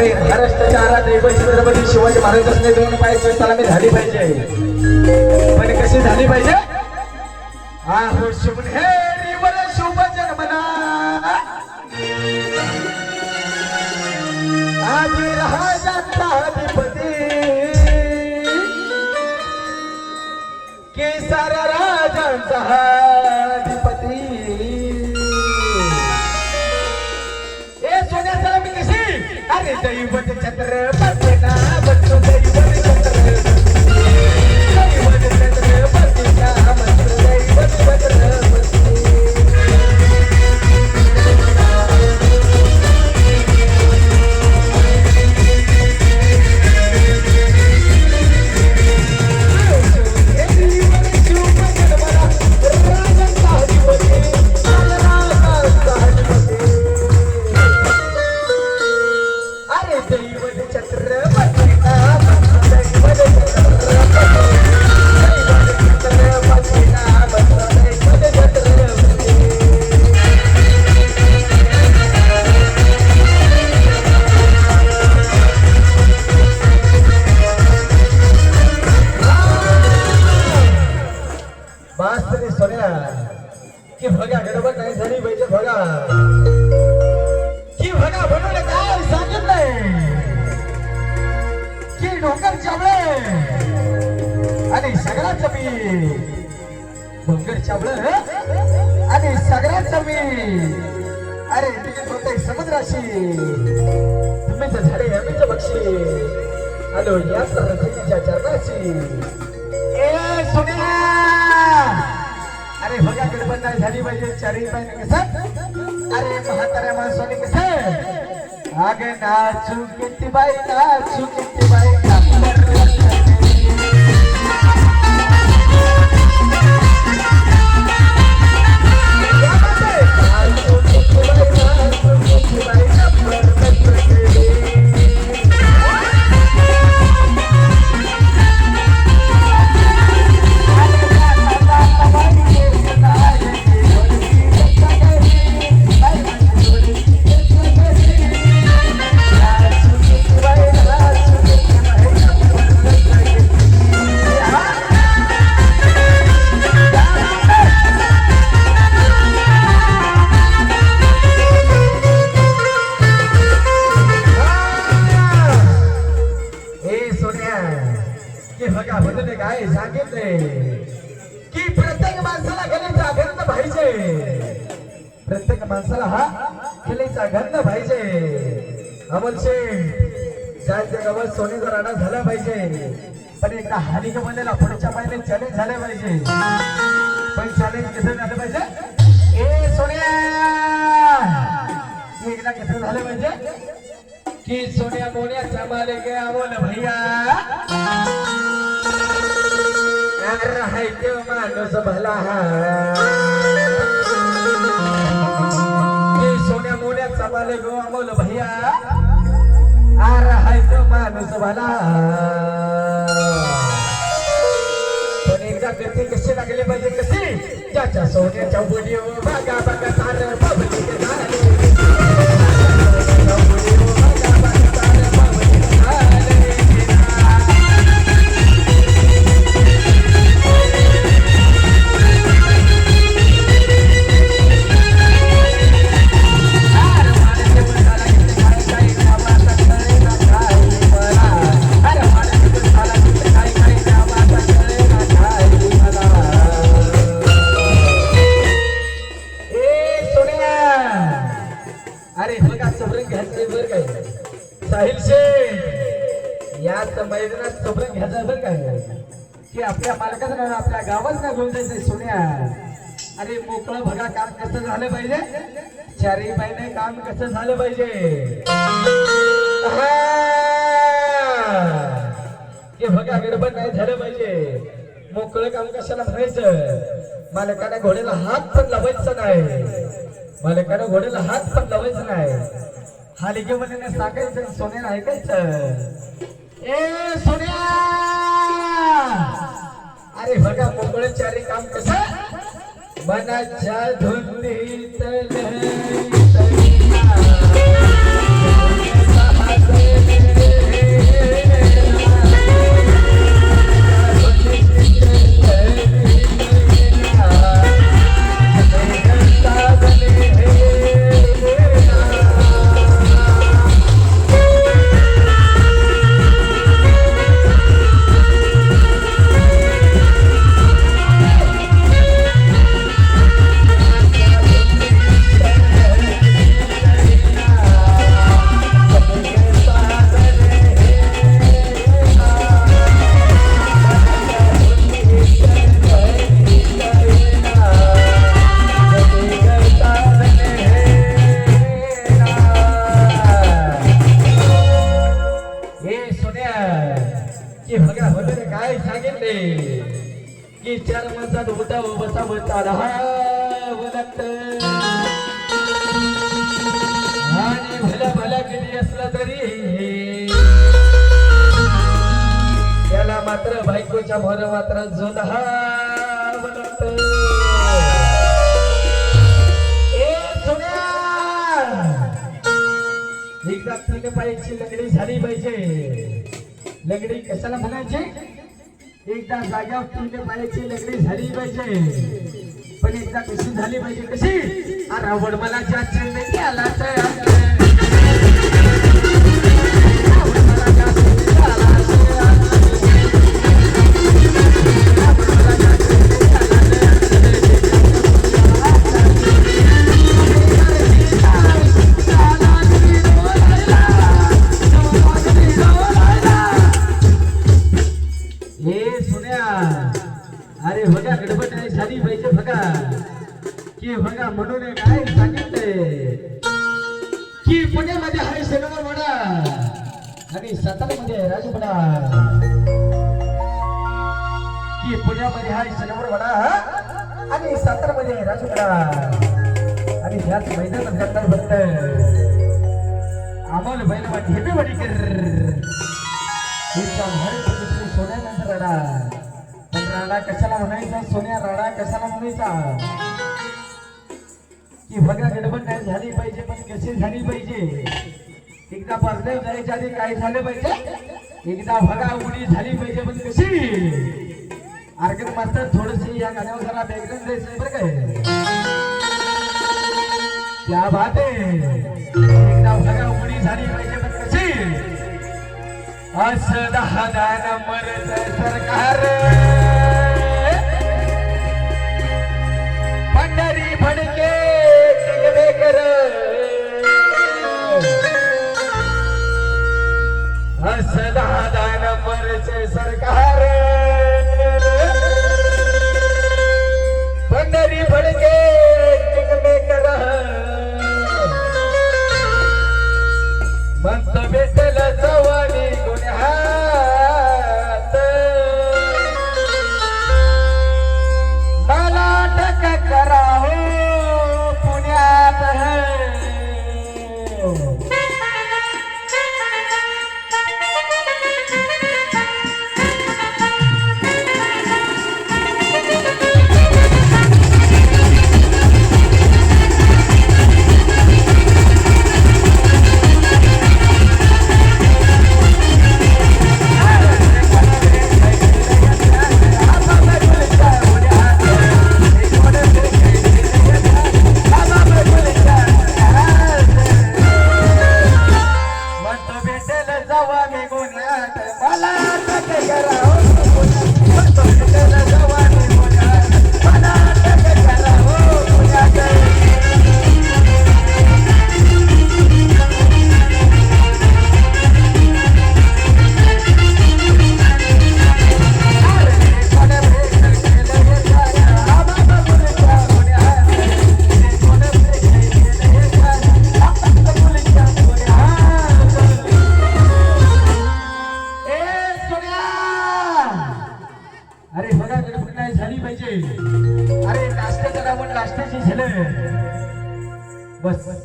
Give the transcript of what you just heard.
अरे महाराष्ट्राच्या आराध्य छत्रपती शिवाजी महाराजांनी दोन पाय पायाची मी झाली पाहिजे. पण कशी झाली पाहिजे? हा हो शुभ हे शुभ जन्मना. आधी राजांचा अधिपती. केसर राजांचा Trevor. डोंगर चावळे आणि सगळ्याच मी डोंगर चावळ आणि सगळ्याच मी अरे तिकीट होते समुद्राशी तुम्ही तर झाडे आम्हीच बक्षी आलो या सरस्वतीच्या चरणाशी. ए सुन्या! अरे बघा गडबड नाही झाली पाहिजे चारही पाहिजे कसं? अरे म्हाताऱ्या माणसाने कसं? आगे नाचू किती बाई नाचू किती बाई. बघा काय सांगितले? की प्रत्येक माणसाला गलीचा गंध पाहिजे. प्रत्येक माणसाला हा गलीचा गंध पाहिजे. अमोल शेठ जायच्या गावात सोनेचा राडा झाला पाहिजे. पण एकदा हानिक बनलेला पुढच्या महिन्यात चॅलेंज झाले पाहिजे. पण चॅलेंज कसं झालं पाहिजे? ए सोन्या! एकदा कसं झालं पाहिजे? कि सोन्या मोन्या चमाले गया बोल भैया! अरे हाय तो माणूस भला कि सोन्या मोन्या संभाले गो बोल भैया। अरे हाय तो माणूस भला पण एकदा गती कशी लागली पाहिजे कशी त्याच्या सोन्याच्या बुडी बघा बघा सारं साहिल शेठ या मैदानात सबरण घ्यायचं बरं काय? की आपल्या मालकाचं ना आपल्या गावात ना घेऊन जायचंय? सोन्या. अरे मोकळं बघा काम कसं झालं पाहिजे? चारी महिने काम कसं झालं पाहिजे? हे! बघा गडबड नाही झालं पाहिजे. मोकळं काम कशाला म्हणायचं? मालकाने घोड्याला हात पण लावायचा नाही. मालकाने घोड्याला हात पण लावायचा नाही. हालिके मध्ये सांगायचं सोन्याला ऐकायचं ए सोन्या! अरे बघा मोकळं चारी काम कसं? मनाच्या धुंदीत सोन्या की काय सांगितले? की चार माणसात होता बसा बसा बोलत आणि भला भला किती असला तरी त्याला मात्र बायकोच्या भर मात्र जोधा बोलत एकदा तीन पायाची लंगडी झाली पाहिजे. लंगडी कशाला म्हणायची? एकदा जाग्यावर तीन पायाची लंगडी झाली पाहिजे. पण एकदा कशी झाली पाहिजे कशी? अरावड मला ज्या चिंतेची आला तर. आणि सातारामध्ये आहे की पुण्यामध्ये आहे शनिवार म्हणा आणि सातारामध्ये आहे राजवडा आणि ह्याच मैदानात गद्दार भरत. अमोल बैलवा ढेपे वडीकर. सोन्यानंतर राडा. पण राडा कशाला म्हणायचा? सोन्या राडा कशाला म्हणायचा? की बघा गडबड नाही झाली पाहिजे पण कशी झाली पाहिजे? एकदा परदेव जायच्या आधी काय झालं पाहिजे? एकदा बघा उडी झाली पाहिजे पण कशी? आर्गन मास्तर थोडीशी या गाण्यावर जरा बॅकग्राऊंड द्यायचं बरं काय क्या बात एकदा बघा उडी झाली पाहिजे पण कशी? असं दहा नंबरच सरकार. पंढरी फडके. મંતવ્ય बस।